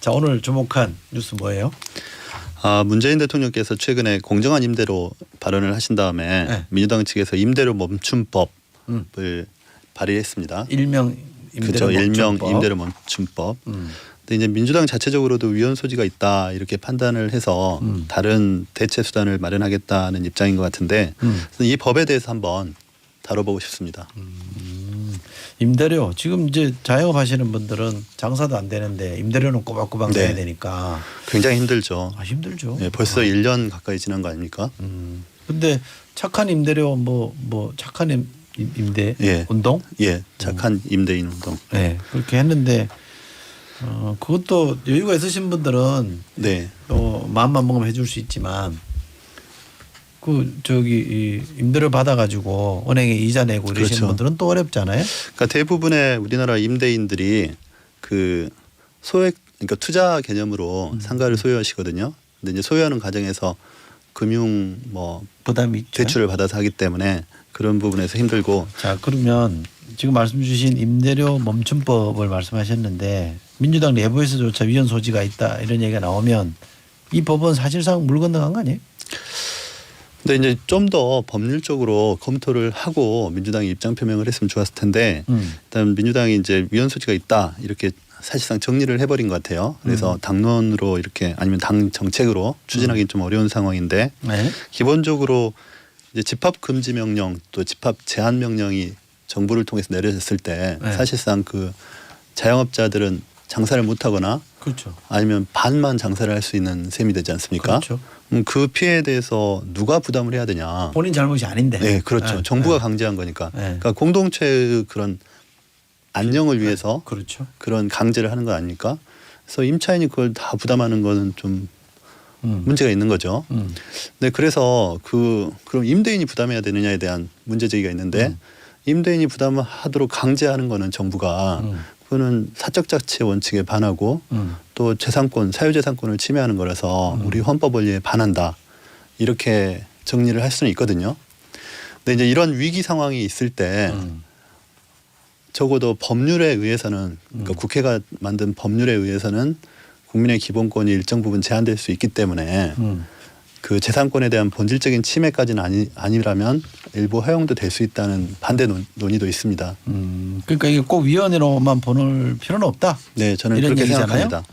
자 오늘 주목한 뉴스 뭐예요? 아, 문재인 대통령께서 최근에 공정한 임대로 발언을 하신 다음에 네. 민주당 측에서 임대료 멈춤법을 음. 발의했습니다. 일명 임대료 그렇죠. 일명 멈춤법. 임대료 멈춤법. 음. 근데 이제 민주당 자체적으로도 위헌 소지가 있다 이렇게 판단을 해서 음. 다른 대체 수단을 마련하겠다는 입장인 것 같은데 음. 이 법에 대해서 한번 다뤄보고 싶습니다. 임대료 지금 이제 자영업 하시는 분들은 장사도 안 되는데 임대료는 꼬박꼬박 네. 내야 되니까 굉장히 힘들죠. 아 힘들죠. 예, 벌써 1년 가까이 지난 거 아닙니까? 음. 근데 착한 임대료 뭐뭐 착한 임, 임- 임대 예. 운동 예, 착한 임대인 운동. 네 그렇게 했는데 어 그것도 여유가 있으신 분들은 네, 또 마음만 먹으면 해줄 수 있지만 그 저기 이 임대료 받아가지고 은행에 이자 내고 이러시는 그렇죠. 분들은 또 어렵잖아요. 그러니까 대부분의 우리나라 임대인들이 그 소액 그러니까 투자 개념으로 음. 상가를 소유하시거든요. 근데 이제 소유하는 과정에서 금융 뭐 부담이 있죠. 대출을 받아서 하기 때문에 그런 부분에서 힘들고 자 그러면 지금 말씀 주신 임대료 멈춤법을 말씀하셨는데 민주당 내부에서조차 위헌 소지가 있다 이런 얘기가 나오면 이 법은 사실상 물 건너간 거 아니에요? 근데 이제 좀 더 법률적으로 검토를 하고 민주당이 입장 표명을 했으면 좋았을 텐데 음. 일단 민주당이 이제 위헌 소지가 있다 이렇게 사실상 정리를 해버린 것 같아요. 그래서 음. 당론으로 이렇게 아니면 당 정책으로 추진하기는 좀 어려운 상황인데 네. 기본적으로 이제 집합 금지 명령 또 집합 제한 명령이 정부를 통해서 내려졌을 때 네. 사실상 그 자영업자들은 장사를 못하거나 그렇죠. 아니면 반만 장사를 할 수 있는 셈이 되지 않습니까? 그렇죠. 음, 그 피해에 대해서 누가 부담을 해야 되냐? 본인 잘못이 아닌데. 네, 그렇죠. 네. 정부가 네. 강제한 거니까. 네. 그러니까 공동체의 그런 안녕을 위해서 그렇죠. 그런 강제를 하는 거 아닙니까? 그래서 임차인이 그걸 다 부담하는 거는 좀 음. 문제가 있는 거죠. 음. 네, 그래서 그 그럼 임대인이 부담해야 되느냐에 대한 문제 제기가 있는데 음. 임대인이 부담을 하도록 강제하는 거는 정부가 음. 그거는 사적 자치 원칙에 반하고 음. 또 재산권, 사유재산권을 침해하는 거라서 음. 우리 헌법 원리에 반한다 이렇게 정리를 할 수는 있거든요. 근데 이제 이런 위기 상황이 있을 때 음. 적어도 법률에 의해서는 그러니까 음. 국회가 만든 법률에 의해서는 국민의 기본권이 일정 부분 제한될 수 있기 때문에 음. 그 재산권에 대한 본질적인 침해까지는 아니, 아니라면 일부 허용도 될 수 있다는 반대 논, 논의도 있습니다. 음. 그러니까 이게 꼭 위헌으로만 보는 필요는 없다. 네, 저는 그렇게 얘기잖아요? 생각합니다.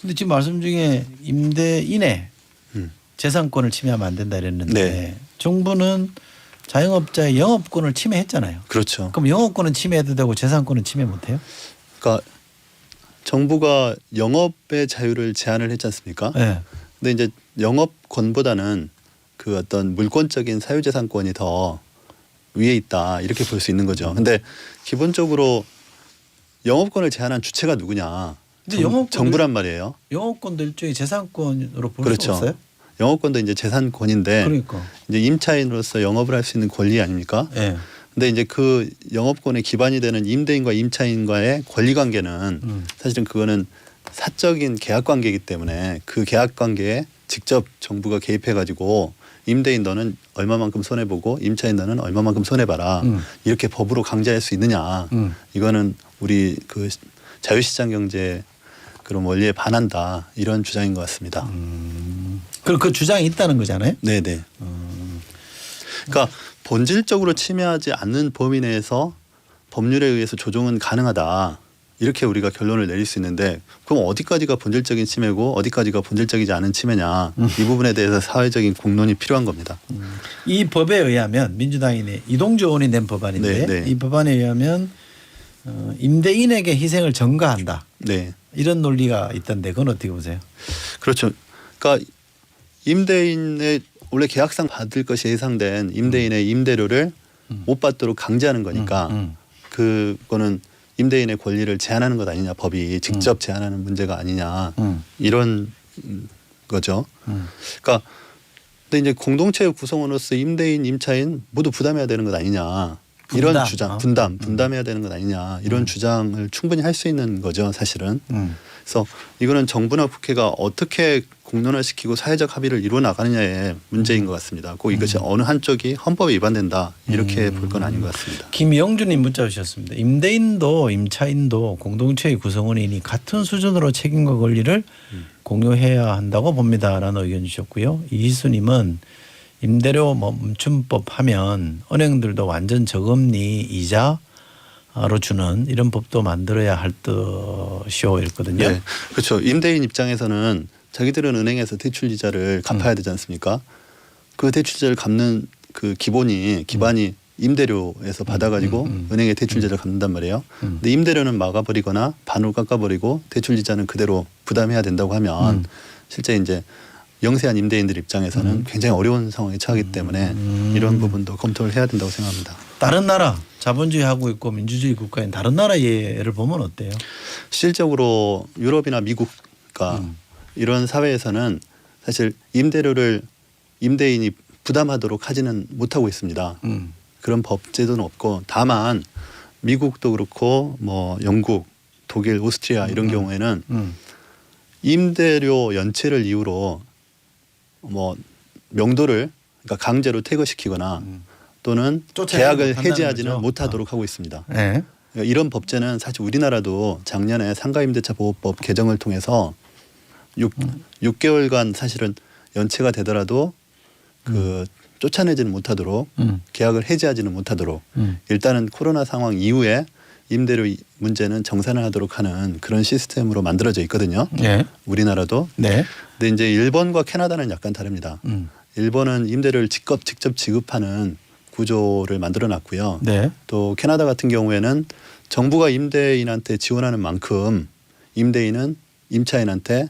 근데 지금 말씀 중에 임대인의 음. 재산권을 침해하면 안 된다 이랬는데 네. 정부는 자영업자의 영업권을 침해했잖아요. 그렇죠. 그럼 영업권은 침해해도 되고 재산권은 침해 못 해요? 그러니까 정부가 영업의 자유를 제한을 했지 않습니까? 네. 근데 이제 영업권보다는 그 어떤 물권적인 사유재산권이 더 위에 있다 이렇게 볼 수 있는 거죠. 근데 기본적으로 영업권을 제한한 주체가 누구냐? 근데 영업권을- 정부란 말이에요. 영업권도 일종의 재산권으로 볼 그렇죠. 수 없어요? 영업권도 이제 재산권인데 그러니까. 이제 임차인으로서 영업을 할 수 있는 권리 아닙니까? 예. 근데 이제 그 영업권의 기반이 되는 임대인과 임차인과의 권리 관계는 음. 사실은 그거는 사적인 계약 관계이기 때문에 그 계약 관계에 직접 정부가 개입해 가지고 임대인 너는 얼마만큼 손해 보고 임차인 너는 얼마만큼 손해 봐라. 음. 이렇게 법으로 강제할 수 있느냐. 음. 이거는 우리 그 자유시장 경제 그런 원리에 반한다. 이런 주장인 것 같습니다. 음. 그럼 그 주장이 있다는 거잖아요. 네, 네. 음. 그러니까 본질적으로 침해하지 않는 범위 내에서 법률에 의해서 조정은 가능하다. 이렇게 우리가 결론을 내릴 수 있는데 그럼 어디까지가 본질적인 침해고 어디까지가 본질적이지 않은 침해냐 이 부분에 대해서 사회적인 공론이 필요한 겁니다. 이 법에 의하면 민주당이 내 이동주 의원이 낸 법안인데 네, 네. 이 법안에 의하면 어, 임대인에게 희생을 전가한다 네, 이런 논리가 있던데 그건 어떻게 보세요? 그렇죠. 그러니까 임대인의 원래 계약상 받을 것이 예상된 임대인의 임대료를 음. 못 받도록 강제하는 거니까 음, 음. 그거는 임대인의 권리를 제한하는 것 아니냐 법이 직접 제한하는 문제가 아니냐 음. 이런 음, 거죠. 음. 그러니까 근데 이제 공동체 구성원으로서 임대인, 임차인 모두 부담해야 되는 것 아니냐 이런 분담. 주장, 어. 분담, 분담해야 되는 것 아니냐 이런 주장을 충분히 할 수 있는 거죠, 사실은. 음. 그래서 이거는 정부나 국회가 어떻게 공론화시키고 사회적 합의를 이루어 나가느냐의 문제인 것 같습니다. 꼭 이것이 어느 한쪽이 헌법에 위반된다 이렇게 볼 건 아닌 것 같습니다. 김영준님 문자 주셨습니다. 임대인도 임차인도 공동체의 구성원이니 같은 수준으로 책임과 권리를 공유해야 한다고 봅니다라는 의견 주셨고요. 이희수님은 임대료 멈춤법 하면 은행들도 완전 저금리 이자 로 주는 이런 법도 만들어야 할 듯이요 이랬거든요. 네, 그렇죠. 임대인 입장에서는 자기들은 은행에서 대출 이자를 갚아야 되지 않습니까? 그 대출 이자를 갚는 그 기본이 기반이 임대료에서 받아가지고 음, 음. 은행에 대출 이자를 갚는단 말이에요. 음. 근데 임대료는 막아버리거나 반으로 깎아버리고 대출 이자는 그대로 부담해야 된다고 하면 음. 실제 이제 영세한 임대인들 입장에서는 굉장히 어려운 상황에 처하기 때문에 음. 이런 부분도 검토를 해야 된다고 생각합니다. 다른 나라 자본주의 하고 있고 민주주의 국가인 다른 나라 예를 보면 어때요? 실질적으로 유럽이나 미국과 음. 이런 사회에서는 사실 임대료를 임대인이 부담하도록 하지는 못하고 있습니다. 음. 그런 법 제도는 없고 다만 미국도 그렇고 뭐 영국, 독일, 오스트리아 이런 음. 경우에는 음. 임대료 연체를 이유로 뭐 명도를 그러니까 강제로 퇴거시키거나 음. 또는 계약을 해지하지는. 못하도록 하고 있습니다. 네. 그러니까 이런 법제는 사실 우리나라도 작년에 상가임대차 보호법 개정을 통해서 6, 음. 육 6개월간 사실은 연체가 되더라도 그 쫓아내지는 못하도록 음. 계약을 해지하지는 못하도록 음. 일단은 코로나 상황 이후에 임대료 이- 문제는 정산을 하도록 하는 그런 시스템으로 만들어져 있거든요. 네. 우리나라도. 네. 근데 이제 일본과 캐나다는 약간 다릅니다. 음. 일본은 임대료를 직접 직접 지급하는 구조를 만들어 놨고요. 네. 또 캐나다 같은 경우에는 정부가 임대인한테 지원하는 만큼 임대인은 임차인한테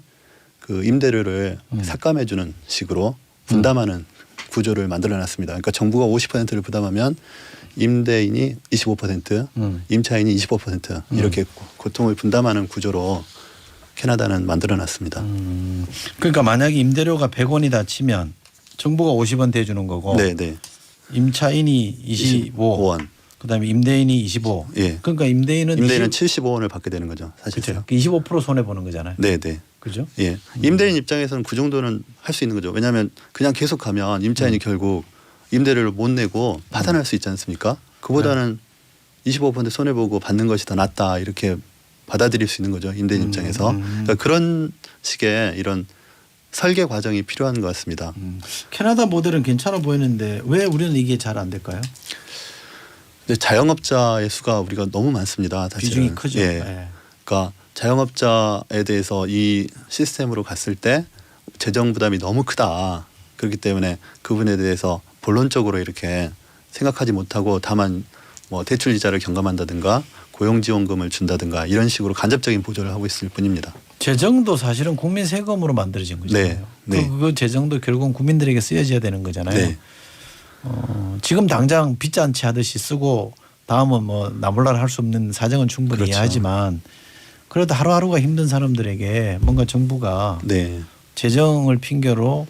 그 임대료를 음. 삭감해 주는 식으로 분담하는 구조를 만들어 놨습니다. 그러니까 정부가 50%를 부담하면 임대인이 25%, 음. 임차인이 25% 이렇게 고- 고통을 분담하는 구조로 캐나다는 만들어 놨습니다. 음. 그러니까 만약에 임대료가 100원이다 치면 정부가 50원 대주는 거고 네, 네. 임차인이 25, 25원. 그다음에 임대인이 25. 예. 그러니까 임대인은 임대인은 20, 75원을 받게 되는 거죠. 사실. 그렇죠. 25% 손해 보는 거잖아요. 네, 네. 그죠? 예. 임대인 입장에서는 그 정도는 할 수 있는 거죠. 왜냐하면 그냥 계속 가면 임차인이 결국 임대료를 못 내고 파산할 수 있지 않습니까? 그보다는 25% 손해 보고 받는 것이 더 낫다 이렇게 받아들일 수 있는 거죠. 임대인 음, 입장에서. 음. 그러니까 그런 식의 이런 설계 과정이 필요한 것 같습니다. 음. 캐나다 모델은 괜찮아 보이는데 왜 우리는 이게 잘 안 될까요? 근데 자영업자의 수가 우리가 너무 많습니다. 사실은. 비중이 크죠. 예. 예. 그러니까 자영업자에 대해서 이 시스템으로 갔을 때 재정 부담이 너무 크다. 그렇기 때문에 그분에 대해서 본론적으로 이렇게 생각하지 못하고 다만 뭐 대출 이자를 경감한다든가 고용지원금을 준다든가 이런 식으로 간접적인 보조를 하고 있을 뿐입니다. 재정도 사실은 국민 세금으로 만들어진 거잖아요. 네, 네. 그, 그 재정도 결국은 국민들에게 쓰여져야 되는 거잖아요. 네. 어, 지금 당장 빚잔치 하듯이 쓰고 다음은 뭐 나몰라라 할 수 없는 사정은 충분히 그렇죠. 이해하지만 그래도 하루하루가 힘든 사람들에게 뭔가 정부가 네. 재정을 핑계로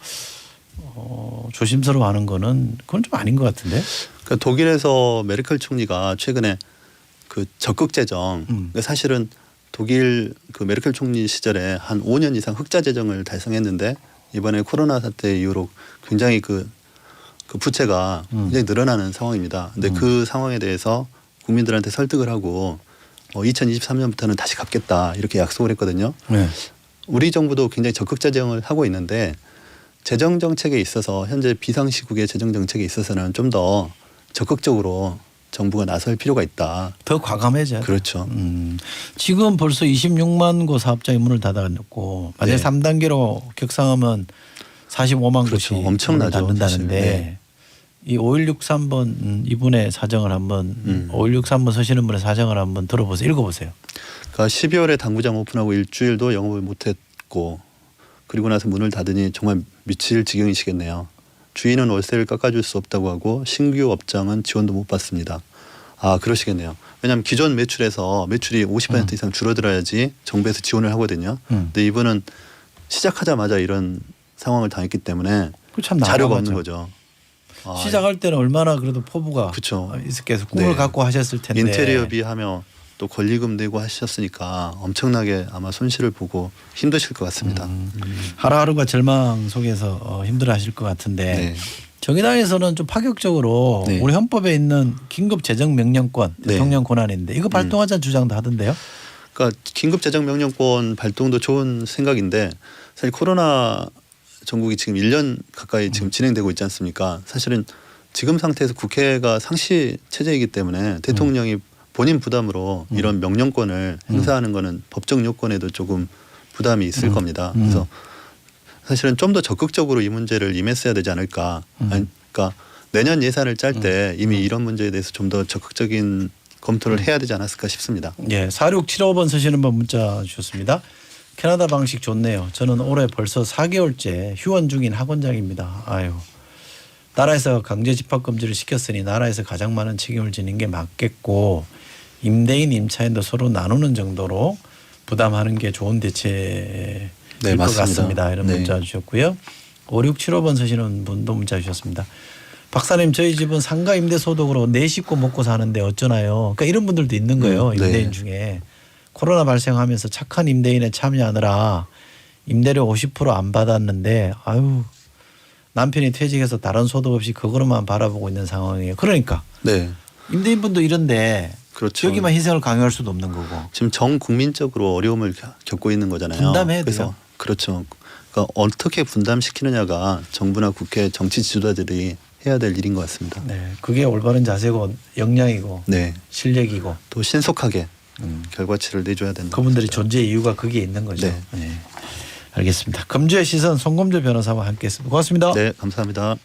어, 조심스러워하는 거는 그건 좀 아닌 것 같은데. 그러니까 독일에서 메르켈 총리가 최근에 그 적극 재정 음. 사실은 독일 그 메르켈 총리 시절에 한 5년 이상 흑자 재정을 달성했는데 이번에 코로나 사태 이후로 굉장히 그, 그 부채가 음. 굉장히 늘어나는 상황입니다. 근데 음. 그 상황에 대해서 국민들한테 설득을 하고 어, 2023년부터는 다시 갚겠다 이렇게 약속을 했거든요. 네. 우리 정부도 굉장히 적극 재정을 하고 있는데 재정 정책에 있어서 현재 비상시국의 재정 정책에 있어서는 좀 더 적극적으로 정부가 나설 필요가 있다. 더 과감해져야 돼. 그렇죠. 음, 지금 벌써 26만 곳 사업장이 문을 닫아놓고 만약 네. 3단계로 격상하면 45만 그렇죠. 곳이 엄청나죠, 문을 닫는다는데. 네. 이 5163번 음, 이분의 사정을 한번 음. 5163번 서시는 분의 사정을 한번 들어보세요. 읽어보세요. 그러니까 12월에 당구장 오픈하고 일주일도 영업을 못했고 그리고 나서 문을 닫으니 정말 미칠 지경이시겠네요. 주인은 월세를 깎아줄 수 없다고 하고 신규 업장은 지원도 못 받습니다. 아 그러시겠네요. 왜냐하면 기존 매출에서 매출이 50% 음. 이상 줄어들어야지 정부에서 지원을 하거든요. 음. 근데 이분은 시작하자마자 이런 상황을 당했기 때문에 자료가 없는 거죠. 아, 시작할 때는 얼마나 그래도 포부가 그쵸. 있었겠어 꿈을 네. 갖고 하셨을 텐데 인테리어비 하며 또 권리금 내고 하셨으니까 엄청나게 아마 손실을 보고 힘드실 것 같습니다. 음. 하루하루가 절망 속에서 어, 힘들어하실 것 같은데 네. 정의당에서는 좀 파격적으로 네. 우리 헌법에 있는 긴급 재정 명령권 네. 대통령 권한인데 이거 발동하자는 주장도 하던데요. 그러니까 긴급 재정 명령권 발동도 좋은 생각인데 사실 코로나 전국이 지금 1년 가까이 지금 진행되고 있지 않습니까? 사실은 지금 상태에서 국회가 상시 체제이기 때문에 대통령이 본인 부담으로 이런 명령권을 행사하는 거는 법적 요건에도 조금 부담이 있을 겁니다. 음. 그래서 사실은 좀 더 적극적으로 이 문제를 임했어야 되지 않을까. 음. 아니, 그러니까 내년 예산을 짤 때 이미 이런 문제에 대해서 좀 더 적극적인 검토를 해야 되지 않았을까 싶습니다. 예, 4675번 쓰시는 분 문자 주셨습니다. 캐나다 방식 좋네요. 저는 올해 벌써 4개월째 휴원 중인 학원장입니다. 아유. 나라에서 강제 집합 금지를 시켰으니 나라에서 가장 많은 책임을 지는 게 맞겠고 임대인 임차인도 서로 나누는 정도로 부담하는 게 좋은 대체일 네, 것. 같습니다. 이런 네. 문자 주셨고요. 5675번 쓰시는 분도 문자 주셨습니다. 박사님 저희 집은 상가 임대 소득으로 네 식구 먹고 사는데 어쩌나요? 그러니까 이런 분들도 있는 거예요. 음, 네. 임대인 중에 코로나 발생하면서 착한 임대인에 참여하느라 임대료 50%안 받았는데 아유 남편이 퇴직해서 다른 소득 없이 그거로만 바라보고 있는 상황이에요. 그러니까 네. 임대인분도 이런데 그렇죠. 여기만 희생을 강요할 수도 없는 거고. 지금 전 국민적으로 어려움을 겨- 겪고 있는 거잖아요. 분담해야 그래서 돼요. 그렇죠. 그러니까 어떻게 분담시키느냐가 정부나 국회 정치 지도자들이 해야 될 일인 것 같습니다. 네, 그게 올바른 자세고 역량이고 네. 실력이고 또 신속하게 음. 결과치를 내줘야 된다. 그분들이 존재 이유가 거기에 있는 거죠. 네. 네. 알겠습니다. 금주의 시선 송금주 변호사와 함께했습니다. 고맙습니다. 네, 감사합니다.